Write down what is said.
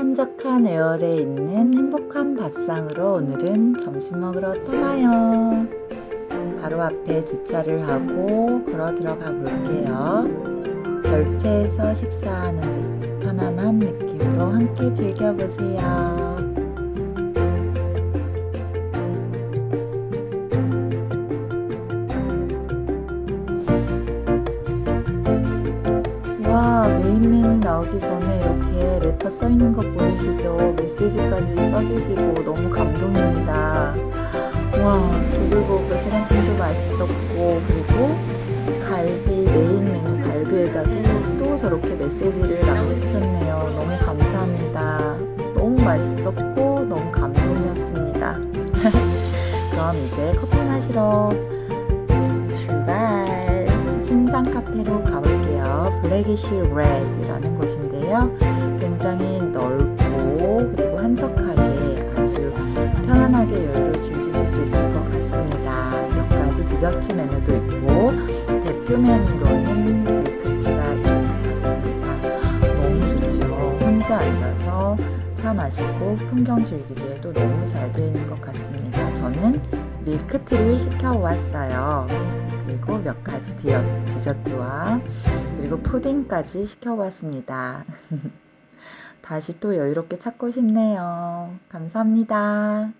천안 에어에 있는 행복한 밥상으로 오늘은 점심 먹으러 떠나요. 바로 앞에 주차를 하고 걸어 들어가 볼게요. 결제해서 식사하는 듯 편안한 느낌으로 함께 즐겨보세요. 와 메인 메뉴 나오기 전에 이렇게 레터 써 있는 거 보이시죠? 메시지까지 써주시고 너무 감동입니다. 와 도불고글 계란찜도 맛있었고 그리고 갈비 메인 메뉴 갈비에다도 또 저렇게 메시지를 남겨주셨네요. 너무 감사합니다. 너무 맛있었고 너무 감동이었습니다. 그럼 이제 커피 마시러 블랙이시 레드라는 곳인데요. 굉장히 넓고 그리고 한적하게 아주 편안하게 여유를 즐기실 수 있을 것 같습니다. 몇 가지 디저트 메뉴도 있고 대표 메뉴로는 밀크티가 있는 것 같습니다. 너무 좋죠. 혼자 앉아서 차 마시고 풍경 즐기기에도 너무 잘 되어 있는 것 같습니다. 저는 밀크티를 시켜왔어요. 그리고 몇 가지 디저트와 그리고 푸딩까지 시켜봤습니다. 다시 또 여유롭게 찾고 싶네요. 감사합니다.